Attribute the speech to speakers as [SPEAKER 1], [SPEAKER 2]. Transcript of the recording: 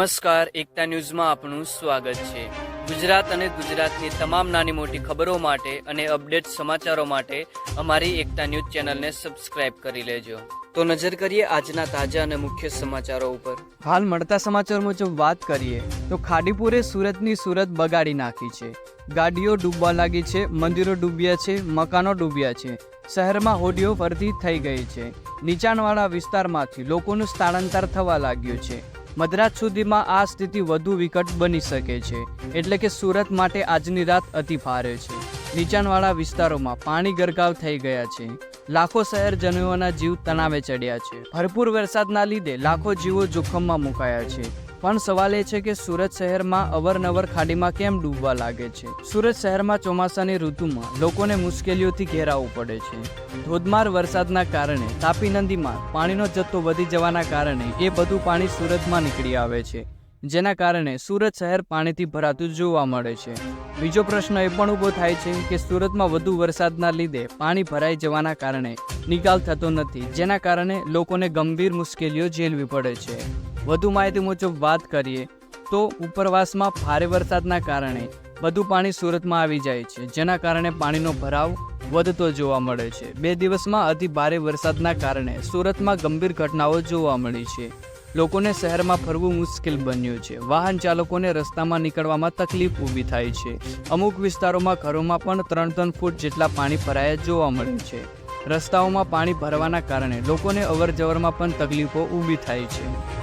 [SPEAKER 1] નમસ્કાર, એકતા ન્યૂઝમાં આપનું સ્વાગત છે. ગુજરાત અને ગુજરાતની તમામ નાની મોટી ખબરો માટે અને અપડેટ સમાચારો માટે અમારી એકતા ન્યૂઝ ચેનલને સબસ્ક્રાઇબ કરી લેજો. તો નજર કરીએ આજના તાજા અને મુખ્ય સમાચારો ઉપર.
[SPEAKER 2] હાલ મળતા સમાચાર મુજબ વાત કરીએ, તો ખાડીપુરે સુરતની સુરત બગાડી નાખી છે. ગાડીઓ ડૂબવા લાગી છે, મંદિરો ડૂબ્યા છે, મકાનો ડૂબ્યા છે. શહેરમાં હોડીઓ ફરતી થઈ ગઈ છે. નીચાણવાળા વિસ્તારમાંથી લોકોનું સ્થળાંતર થવા લાગ્યું છે. મધરાત સુધીમાં આ સ્થિતિ વધુ વિકટ બની શકે છે, એટલે કે સુરત માટે આજની રાત અતિ ભારે છે. નીચાણવાળા વિસ્તારોમાં પાણી ગરકાવ થઈ ગયા છે. લાખો શહેરજનોના જીવ તણાવે ચડ્યા છે. ભરપૂર વરસાદના લીધે લાખો જીવો જોખમમાં મુકાયા છે. પણ સવાલ એ છે કે સુરત શહેરમાં અવરનવર ખાડીમાં કેમ ડૂબવા લાગે છે? સુરત શહેરમાં ચોમાસાની ઋતુમાં લોકોને મુશ્કેલીઓથી ઘેરાવવું પડે છે. ધોધમાર વરસાદના કારણે તાપી નદીમાં પાણીનો જથ્થો વધી જવાના કારણે એ બધું પાણી સુરતમાં નીકળી આવે છે. જેના કારણે સુરત શહેર પાણીથી ભરાતું જોવા મળે છે. બીજો પ્રશ્ન એ પણ ઊભો થાય છે કે સુરતમાં વધુ વરસાદના લીધે પાણી ભરાઈ જવાના કારણે નિકાલ થતો નથી, જેના કારણે લોકોને ગંભીર મુશ્કેલીઓ ઝેલવી પડે છે. વધુ માહિતી મુજબ વાત કરીએ, તો ઉપરવાસમાં ભારે વરસાદના કારણે વધુ પાણી સુરતમાં આવી જાય છે, જેના કારણે પાણીનો ભરાવ વધતો જોવા મળે છે. બે દિવસમાં અતિ ભારે વરસાદના કારણે સુરતમાં ગંભીર ઘટનાઓ જોવા મળી છે. લોકોને શહેરમાં ફરવું મુશ્કેલ બન્યું છે. વાહન ચાલકોને રસ્તામાં નીકળવામાં તકલીફ ઊભી થાય છે. અમુક વિસ્તારોમાં ઘરોમાં પણ ત્રણ ત્રણ ફૂટ જેટલા પાણી ભરાયા જોવા મળે છે. રસ્તાઓમાં પાણી ભરવાના કારણે લોકોને અવર જવરમાં પણ તકલીફો ઊભી થાય છે.